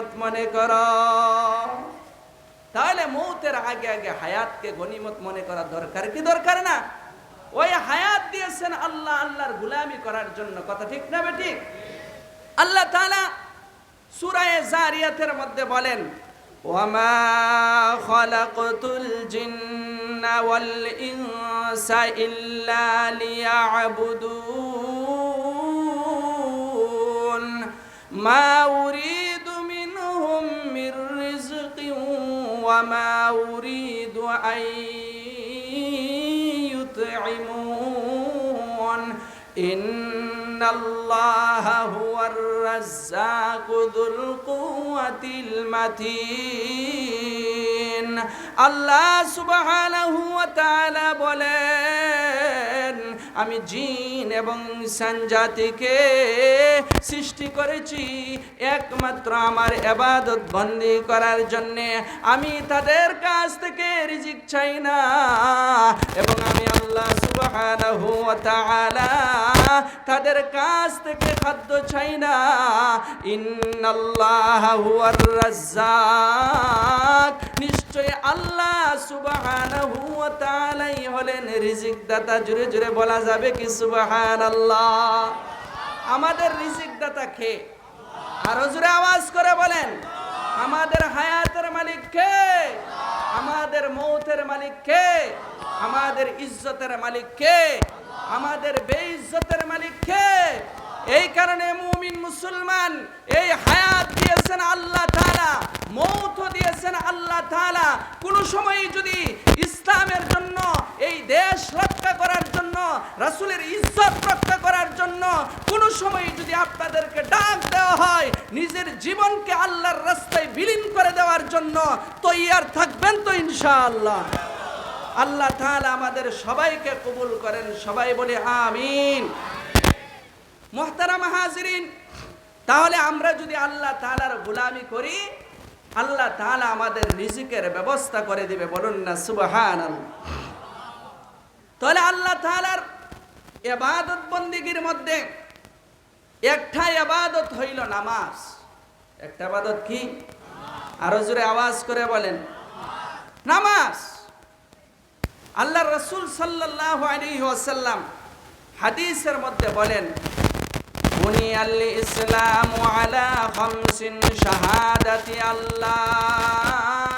গনিমত মনে কর তাহলে মৌতের আগে আগে হায়াতকে গনিমত মনে করা দরকার কি দরকার না ওই হায়াত দিয়েছেন আল্লাহ আল্লাহর গুলামি করার জন্য কথা ঠিক না ঠিক আল্লাহ তাআলা সূরায়ে জারিয়াতের মধ্যে বলেন ওয়ামা ওয়া মা উরিদু আন يطعمون إن الله هو الرزاق ذو القوة المتين আল্লাহ সুবহানাহু ওয়া তাআলা বলেন আমি জিন এবং ইনসান জাতিকে সৃষ্টি করেছি একমাত্র আমার এবাদত বন্দি করার জন্যে। আমি তাদের কাছ থেকে রিজিক চাই না এবং আমি আল্লাহ সুবহানাহু ওয়া তাআলা তাদের কাছ থেকে খাদ্য চাই না। ইন্নাল্লাহ হুয়ার রাজ্জাক। নিশ্চয় আল্লাহ সুবহানাহু ওয়া তাআলাই হলেন রিজিক দাতা জুড়ে জুড়ে বলা যাবে কি সুবহানাল্লাহ? আমাদের রিজিক দাতা কে? আরও জোরে আওয়াজ করে বলেন, আমাদের হায়াতের মালিক কে? আমাদের মৌতের মালিক কে? আমাদের ইজ্জতের মালিক কে? আমাদের বেইজ্জতের মালিক কে? এই কারণে মুমিন মুসলমান, এই হায়াত দিয়েছেন আল্লাহ তাআলা, মৌত দিয়েছেন আল্লাহ তাআলা। কোন সময় যদি ইসলামের জন্য এই দেশ রক্ষা করার জন্য, রাসূলের ইজ্জত রক্ষা করার জন্য কোন সময় যদি আপনাদেরকে ডাক দেওয়া হয়, নিজের জীবনকে আল্লাহর রাস্তায় বিলীন করে দেওয়ার জন্য তৈয়ার থাকবেন তো ইনশাআল্লাহ। আল্লাহ তাআলা আমাদের সবাইকে কবুল করেন, সবাই বলে আমিন। মোহতারাম হাজিরিন, তাহলে আমরা যদি আল্লাহ তাআলার গোলামি করি, আল্লাহ তাআলা আমাদের রিজিকের ব্যবস্থা করে দিবে, বলুন না সুবহান তাহলে আল্লাহ তাআলার এবাদত বন্দিগির মধ্যে একটা এবাদত হইল নামাজ একটা এবাদত কি আরো জোরে আওয়াজ করে বলেন নামাজ আল্লাহ রসুল সাল্লাহ আলী ওয়াসাল্লাম হাদিসের মধ্যে বলেন بني الإسلام على خمس شهادة الله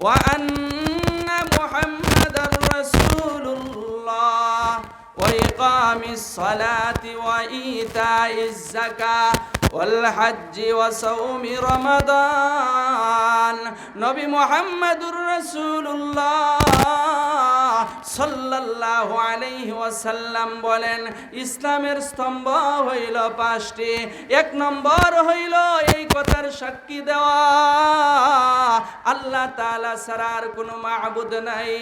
وأن محمد رسول الله وإقام الصلاة وإيتاء الزكاة والحج وصوم رمضان نبي محمد رسول الله সাল্লাল্লাহু আলাইহি ওয়াসাল্লাম বলেন ইসলামের স্তম্ভ হইল পাঁচটি এক নম্বর হইল এই কথার সাক্ষী দেওয়া আল্লাহ তাআলা ছাড়ার কোনো মাবুদ নাই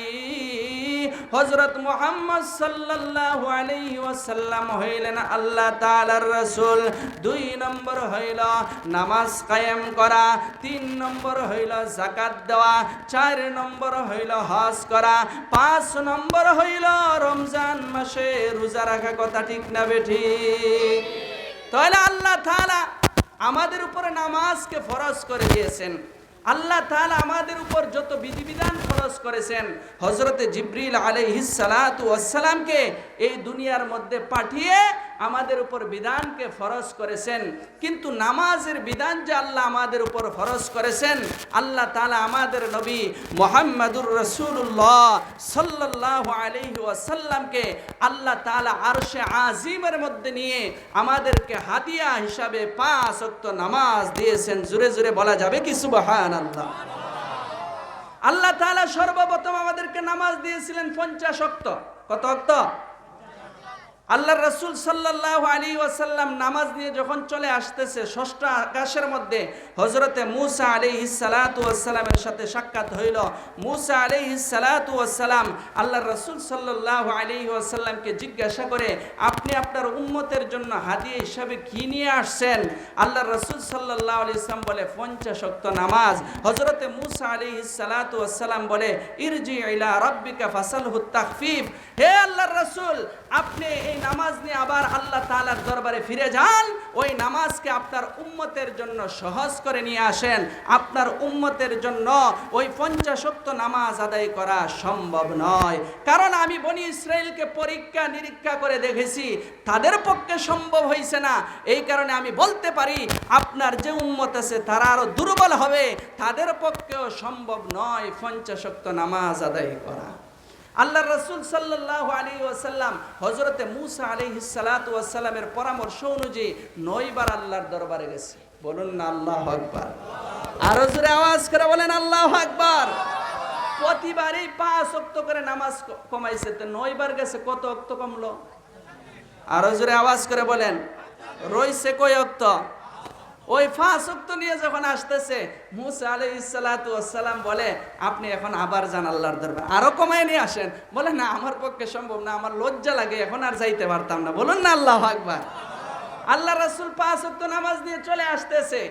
হযরত মুহাম্মদ সাল্লাল্লাহু আলাইহি ওয়াসাল্লাম হইলেন আল্লাহ তাআলার রাসূল দুই নম্বর হইল নামাজ কায়েম করা, তিন নম্বর হইল যাকাত দেওয়া, চার নম্বর হইল হজ করা, পাঁচ নম্বর হইল রমজান মাসে রোজা রাখা কথা ঠিক না বেঠি তাহলে আল্লাহ তাআলা আমাদের উপরে নামাজকে ফরজ করে দিয়েছেন। আল্লাহ তাআলা আমাদের উপর যত বিধিবিধান ফরজ করেছেন হজরতে জিব্রিল আলাইহিস সালাতু ওয়াসসালামকে এই দুনিয়ার মধ্যে পাঠিয়ে আমাদের উপর বিধানকে ফরজ করেছেন, কিন্তু নামাজের বিধান যে আল্লাহ আমাদের উপর ফরজ করেছেন, আল্লাহ তালা আমাদের নবী মোহাম্মদুর রসুল্লাহ সাল্লাহ আলহি ওয়াসাল্লামকে আল্লাহ তাআলা আরশে আজিমের মধ্যে নিয়ে আমাদেরকে হাদিয়া হিসাবে পাঁচ অক্ত নামাজ দিয়েছেন। জুড়ে জুড়ে বলা যাবে কি? সুবহান আল্লাহ আল্লাহ তাআলা সর্বপ্রথম আমাদেরকে নামাজ দিয়েছিলেন পঞ্চাশ অক্ত কত অক্ত আল্লাহ রসুল সাল্লাহ আলী ওয়াসাল্লাম নামাজ নিয়ে যখন চলে আসতেছে, ষষ্ঠ আকাশের মধ্যে হজরতে মুসা আলী সালাতামের সাথে সাক্ষাৎ হইল। মুসা আলী সালাতাম আল্লাহ রসুল সাল্লাহ আলী ওয়াসাল্লামকে জিজ্ঞাসা করে, আপনি আপনার উম্মতের জন্য হাদিয়ে হিসাবে কি নিয়ে আসছেন? আল্লাহ রসুল সাল্লাহ আলি ইসলাম বলে, পঞ্চাশক্ত নামাজ। হজরতে মুসা আলী সালাতাম বলে, ইরজি ইলা রব্বিকা ফাসাল হুত্তাকফিফ হে আল্লাহ রসুল, আপনি এই নামাজ নিয়ে আবার আল্লাহ তাআলার দরবারে ফিরে যান, ওই নামাজকে আপনার উম্মতের জন্য সহজ করে নিয়ে আসেন। আপনার উম্মতের জন্য ওই পঞ্চাশক্ত নামাজ আদায় করা সম্ভব নয়। কারণ আমি বনি ইসরায়েলকে পরীক্ষা নিরীক্ষা করে দেখেছি, তাদের পক্ষে সম্ভব হয়েছে না। এই কারণে আমি বলতে পারি, আপনার যে উম্মত আছে তারা আরও দুর্বল হবে, তাদের পক্ষেও সম্ভব নয় পঞ্চাশক্ত নামাজ আদায় করা। আল্লাহ রসুল সাল্লাহ আলী ওয়াসাল্লাম হজরতে মুসা আলী সালাতামের পরামর্শ অনুযায়ী নয়বার আল্লাহর দরবারে গেছে। বলুন না, আল্লাহ আকবার। আরও জোরে আওয়াজ করে বলেন, আল্লাহ আকবার। প্রতিবারই পাঁচ অক্ত করে নামাজ কমাইছে, তো নয়বার গেছে, কত অক্ত কমলো? আরও জোরে আওয়াজ করে বলেন, রইছে কয় অক্ত ওই ফাঁসক্ত নিয়ে যখন আসতেছে, মুসা আলি ইসালাতাম বলে, আপনি এখন আবার যান আল্লাহর দরবার। আরও কমায় নিয়ে আসেন। বলে, না, আমার পক্ষে সম্ভব না, আমার লজ্জা লাগে, এখন আর যাইতে পারতাম না। বলুন না আল্লাহ আকবার। আল্লাহ রাসুল পাঁচ নামাজ নিয়ে চলে আসতেছে।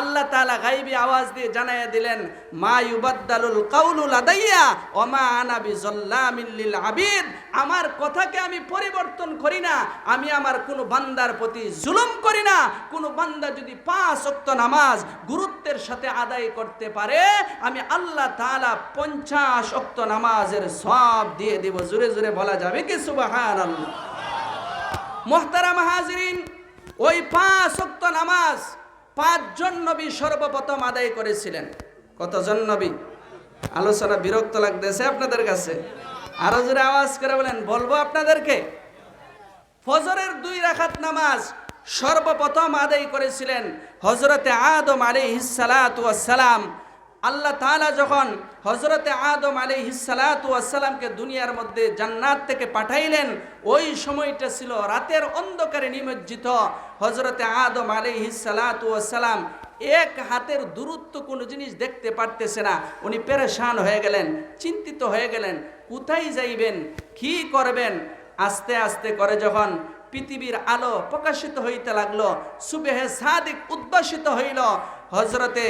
আল্লাহ তালা গাইবি আওয়াজ দিয়ে জানাইয়া দিলেন, মা ইউবাদ্দালুল কাউলু লাদাইয়া ওয়া মা আনা বিযাল্লামিল আবিদ। আমার কথাকে আমি পরিবর্তন করি না, আমি আমার কোনো বান্দার প্রতি জুলুম করি না। কোনো বান্দা যদি পাঁচ ওয়াক্ত নামাজ গুরুত্বের সাথে আদায় করতে পারে, আমি আল্লাহ তালা পঞ্চাশ ওয়াক্ত নামাজের সব দিয়ে দেব। জোরে জোরে বলা যাবে কি? সুবহানাল্লাহ। মোহতারাম হাজরিন, ওই পাঁচ ওয়াক্ত নামাজ পাঁচজন নবী সর্বপ্রথম আদায় করেছিলেন। কতজন নবী? আলোচনা বিরক্ত লাগতেছে আপনাদের কাছে। আরও জোরে আওয়াজ করে বলেন, বলব আপনাদেরকে, ফজরের দুই রাখাত নামাজ সর্বপ্রথম আদায় করেছিলেন হজরতে আদম আলী সালাম আল্লাহ তাআলা যখন হজরতে আদম আলী সালামকে দুনিয়ার মধ্যে জান্নাত থেকে পাঠাইলেন, ওই সময়টা ছিল রাতের অন্ধকারে নিমজ্জিত। হজরতে আদম আলী সালাম এক হাতের দূরত্ব কোনো জিনিস দেখতে পারতেছে না। উনি পেরেশান হয়ে গেলেন, চিন্তিত হয়ে গেলেন, কোথায় যাইবেন, কি করবেন? আস্তে আস্তে করে যখন পৃথিবীর আলো প্রকাশিত হইতে লাগল, সুবেহে সাদিক উদ্ভাসিত হইল। হজরতে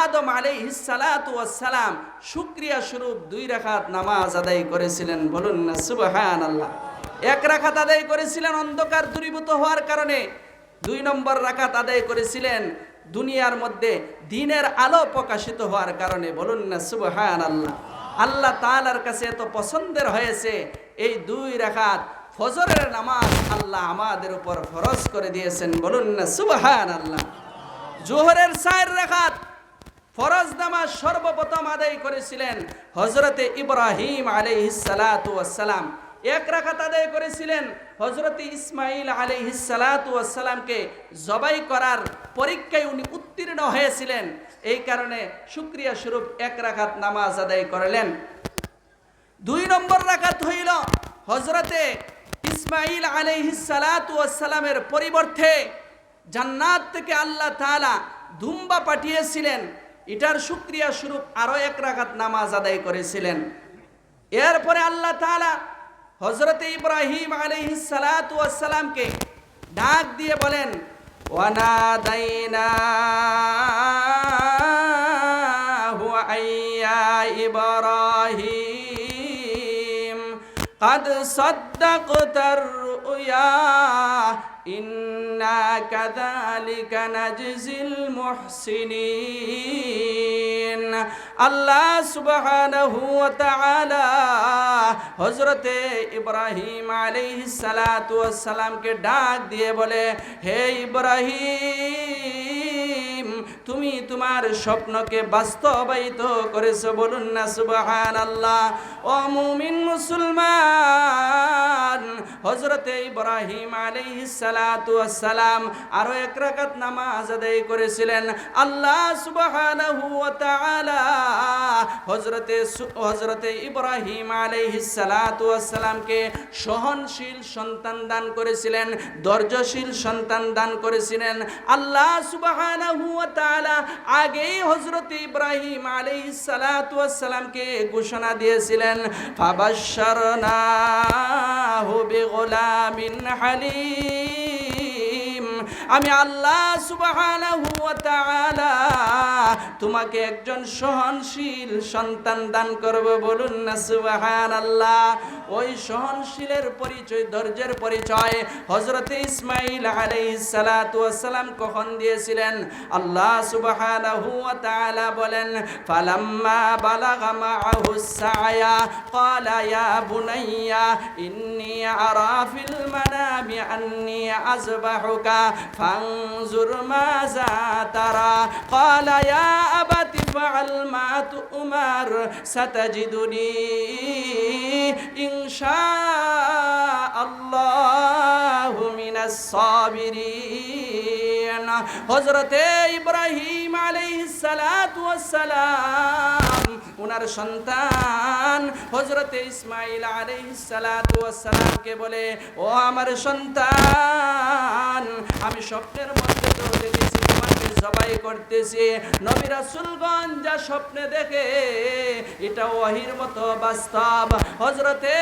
আদম আলাই সালাম শুক্রিয়া স্বরূপ দুই রাখাত নামাজ আদায় করেছিলেন। বলুন না সুবহান আল্লাহ এক রাখাত আদায় করেছিলেন অন্ধকার দূরীভূত হওয়ার কারণে। দুই নম্বর রাখাত আদায় করেছিলেন দুনিয়ার মধ্যে দিনের আলো প্রকাশিত হওয়ার কারণে। বলুন না সুবহান আল্লাহ আল্লাহ তাআলার কাছে এত পছন্দের হয়েছে, এই দুই রাখাত ফজরের নামাজ আল্লাহ আমাদের উপর ফরজ করে দিয়েছেন, বলুন না সুবহান আল্লাহ জোহরের চার রাখাত ফরজ নামাজ সর্বপ্রথম আদায় করেছিলেন হজরতে ইব্রাহিম আলাইহিসালাম এক রাখাত আদায় করেছিলেন হজরতে ইসমাইল আলাইহিসালামকে জবাই করার পরীক্ষায় উনি উত্তীর্ণ হয়েছিলেন। এই কারণে শুক্রিয়া স্বরূপ এক রাখাত নামাজ আদায় করলেন। দুই নম্বর রাকাত হইল হজরতে ইসমাইল আলাইহিসালামের পরিবর্তে জান্নাত থেকে আল্লাহ তাআলা দুম্বা পাঠিয়েছিলেন। এটার শুক্রিয়া স্বরূপ আরও এক রাখাত নামাজ আদায় করেছিলেন। এরপরে আল্লাহ তাআলা হজরতে ইব্রাহিম আলাইহিসালামকে ডাক দিয়ে বলেন ওয়ানাদাইনাহু আইয়া ইব্রাহিম قد صدقت الرؤيا إنا كذلك نجزي المحسنين আল্লাহ সুবহানাহু ওয়া তাআলা হযরতে ইব্রাহিম আলাইহিস সালাতু ওয়াস সালামকে ডাক দিয়ে বলে হে ইব্রাহিম তুমি তোমার স্বপ্নকে বাস্তবায়িত করেছ বলুন না সুবহানাল্লাহ। ও মুমিন মুসলমান হযরতে ইব্রাহিম আলাইহিস সালাতু ওয়াস সালাম আরও এক রাকাত নামাজ আদায় করেছিলেন। আল্লাহ সুবহানাহু ওয়া তাআলা হযরতে হযরতে ইব্রাহিম আলাইহিস সালাতু ওয়াস সালামকে সহনশীল সন্তান দান করেছিলেন, ধৈর্যশীল সন্তান দান করেছিলেন। আল্লাহ সুবহানাহু ওয়া তাআলা আগেই হযরত ইব্রাহিম আলাইহিস সালাতু ওয়াস সালামকে ঘোষণা দিয়েছিলেন, ফাবাশশারনাহু لولا من حليم. আমি আল্লাহ তাআলা তোমাকে একজন সহনশীল সন্তান দান করব, বলুন না সুবহানাল্লাহ। ওই সহনশীলের পরিচয়, ধৈর্যের পরিচয় হযরতে ইসমাঈল আলাইহিস সালাতু সালাম কখন দিয়েছিলেন? আল্লাহ তাআলা বলেন, ফালাম্মা বালাগা মাআহু সায়া, ক্বালা বুনাইয়া, ইন্নী আরা ফিল মানামি أذبحك فانظر ماذا ترى قال يا ইয়া ফাআল মা তু'মার সাতাজিদুনি ইনশাআল্লাহু মিনাস সাবিরিন হযরতে ইব্রাহিম আলাইহিস সালাতু ওয়াস সালাম উনার সন্তান সালাতু ওয়াস সালামকে বলে, ও আমার সন্তান, আমি স্বপ্নের মধ্যে তো দেখেছি তোমাকে জবাই করতেছি। নবী রাসূলগণ যা স্বপ্নে দেখে, এটা ওয়াহির মতো বাস্তব। হজরতে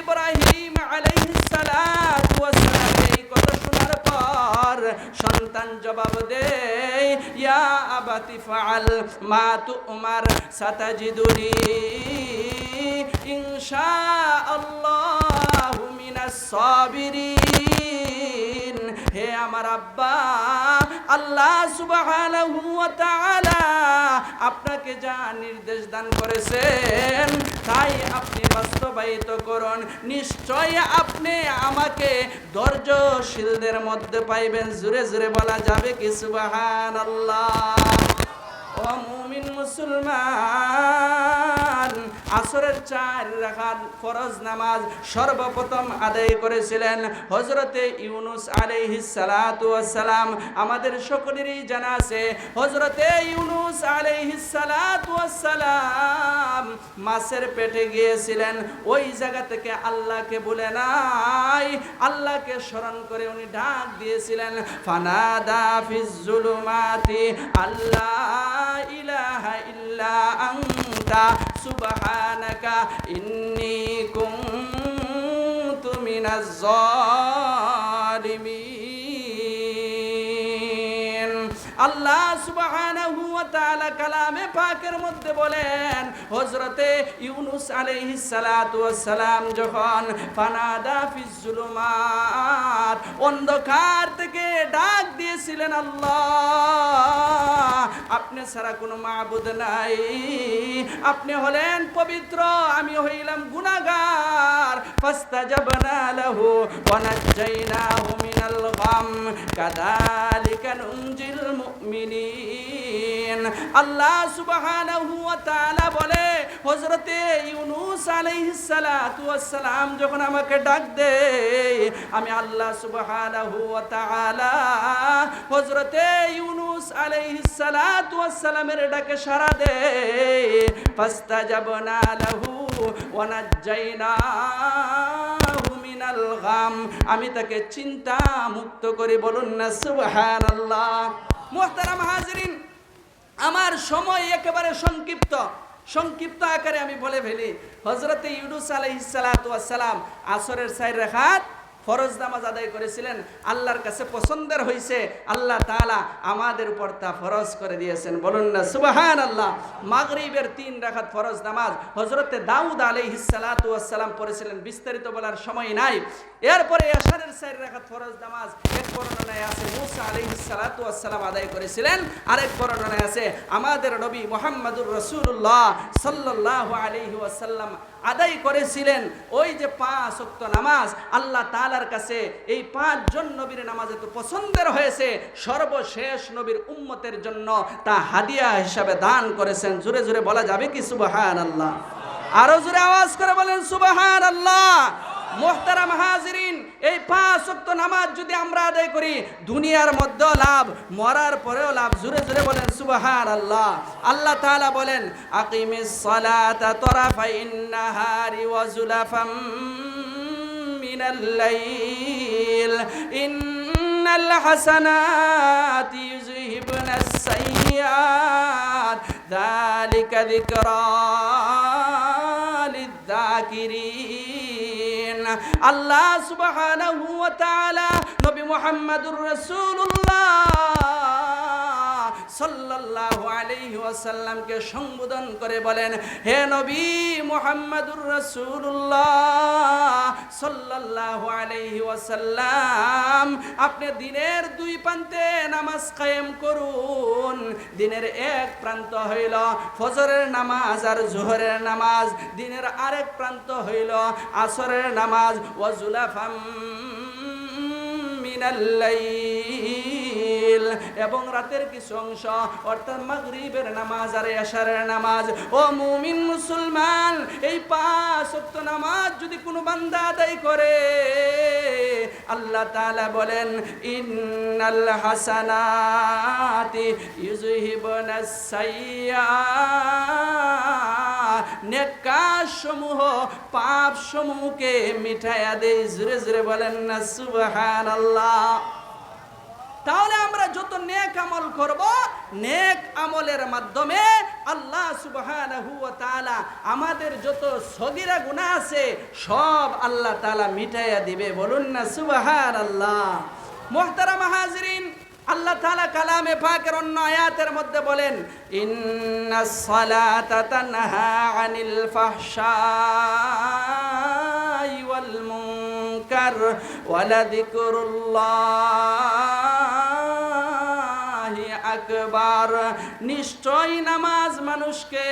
ইব্রাহিম আলাইহিস সালাতু এই সন্তান জবাব দেয়, ইয়া আবাতি ফাআল মা তুমার সাতাজিদুনি, ইনশাআল্লাহু মিনাস সাবিরিন। হে আমার আব্বা, আল্লাহ তাআলা আপনাকে যা নির্দেশ দান করেছেন, তাই আপনি বাস্তবায়িত করুন। নিশ্চয় আপনি আমাকে ধৈর্যশীলদের মধ্যে পাইবেন, জুরে জুরে বলা যাবে কি সুবহানাল্লাহ। ও মুমিন মুসলমান আসরের চার রাখাত ফরজ নামাজ সর্বপ্রথম আদায় করেছিলেন হজরতে ইউনুস সালাতু সালাম আমাদের সকলেরই জানা আছে হজরতে ইউনুস সালাতু সালাম মাছের পেটে গিয়েছিলেন। ওই জায়গা থেকে আল্লাহকে বলে নাই, আল্লাহকে স্মরণ করে উনি ডাক দিয়েছিলেন, ফানাদা ফিজ জুলুমাতি আল্লাহ ইলাহা ইল্লা আনতা, সুবহানাকা ইন্নী কুনতু মিনাজ আল্লাহ সুবহানাহু কালামে পাকের মধ্যে বলেন, হযরতে ইউনুস আলাইহিস সালাম যখন ফানাদা ফিজ অন্ধকার থেকে ডাক দিয়েছিলেন আল্লাহ। আপনি ছাড়া কোনো মাহবুদ নাই। আপনি হলেন পবিত্র, আমি হইলাম গুনাহগার। ফাস্তাজাবনা লাহু না মিনাল গাম। কাদালিকা নুনজিল মুমিনিন। আল্লাহ সুবহানাহু ওয়া তাআলা বলে, হযরতে ইউনুস আলাইহিস সালাতু ওয়াস সালাম যখন আমাকে ডাক দে আমি আল্লাহ সুবহানাহু ওয়া তাআলা হযরতে ইউনুস আলাইহিস সালাতু ওয়াস সালামের ডাকে সাড়া দে ফাস্তাজাবনা লাহু ওয়া নাজ্জাইনাহু মিনাল গাম। আমি তাকে চিন্তা মুক্ত করে বলুন না, সুবহানাল্লাহ। আমার সময় একেবারে সংক্ষিপ্ত। সংক্ষিপ্ত আকারে আমি বলে ফেলি। হজরত ইউনুস আলহিসাল্লাম আসরের সাইড রেখাত ফরজ নামাজ আদায় করেছিলেন, আল্লাহর কাছে পছন্দের হয়েছে আল্লাহ তাআলা আমাদের উপর তা ফরজ করে দিয়েছেন। বলুন না সুবাহান আল্লাহ মাগরিবের তিন রাখাত ফরজ নামাজ হজরতে দাউদ আলাইহিসালাম পড়েছিলেন, বিস্তারিত বলার সময় নাই। এরপরে এশারের চার রাখাত ফরজ নামাজ, এক বর্ণনায় আছে, মুসা আলাইহিসালাম আদায় করেছিলেন, আরেক বর্ণনায় আছে, আমাদের নবী মোহাম্মদুর রসুল্লাহ সাল্লাহ আলাইহি ওয়াসাল্লাম আদায় করেছিলেন। ওই যে পাঁচ অক্ত নামাজ, আল্লাহ তালার কাছে এই পাঁচজন নবীর নামাজ এত পছন্দের হয়েছে, সর্বশেষ নবীর উম্মতের জন্য তা হাদিয়া হিসাবে দান করেছেন। জুড়ে জুড়ে বলা যাবে কি সুবাহান আল্লাহ আরও জোরে আওয়াজ করে বলেন সুবাহান আল্লাহ মোহতারাম হাজিরিন, এই পাঁচ ওয়াক্ত নামাজ যদি আমরা আদায় করি, দুনিয়ার মধ্যেও লাভ, মরার পরেও লাভ। জুড়ে জুড়ে বলেন সুবাহার আল্লাহ আল্লাহ তাআলা বলেন, আকিমিস সালাতা তরাফাইন من الليل إن الحسنات يذهبن السيئات ذلك ذكرى للذاكرين الله سبحانه وتعالى نبي محمد رسول الله সাল্লাল্লাহু আলাইহি ওয়াসাল্লামকে সম্বোধন করে বলেন, হে নবী মুহাম্মদুর রাসূলুল্লাহ, সাল্লাল্লাহু আলাইহি ওয়াসাল্লাম, আপনি দিনের দুই প্রান্তে নামাজ কায়েম করুন। দিনের এক প্রান্ত হইল ফজরের নামাজ আর জোহরের নামাজ। দিনের আরেক প্রান্ত হইল আসরের নামাজ। ওয়াজুলাফাম মিনাল্লাইল এবং রাতের কিছু অংশ, অর্থাৎ মাগরিবের নামাজ আর এশারের নামাজ। ও মুমিন মুসলমান, এই পাঁচ ওয়াক্ত নামাজ যদি কোনো বান্দা আদায় করে, আল্লাহ তাআলা বলেন, ইন্নাল হাসানাতি ইউযহিবুনাস সাইয়্যাত নেকাজ সমূহ পাপ সমূহকে মিঠাইয়া দেয় জুড়ে জুড়ে বলেন না, সুবহানাল্লাহ। তাহলে আমরা যত নেক আমল করব, নেক আমলের মাধ্যমে আল্লাহ তাআলা আমাদের যত সগিরা গুনাহ আছে, সব আল্লাহ তাআলা মিটাইয়া দিবে। বলুন না, সুবহানাল্লাহ। মুহতারাম হাজিরিন, আল্লাহ তাআলা কালামে পাকের অন্য আয়াতের মধ্যে বলেন, ইন্নাস সালাতা তানহা আনিল ওয়াল মুনকার ওয়ালাযিকরুল্লাহি আকবার। নিশ্চয় নামাজ মানুষকে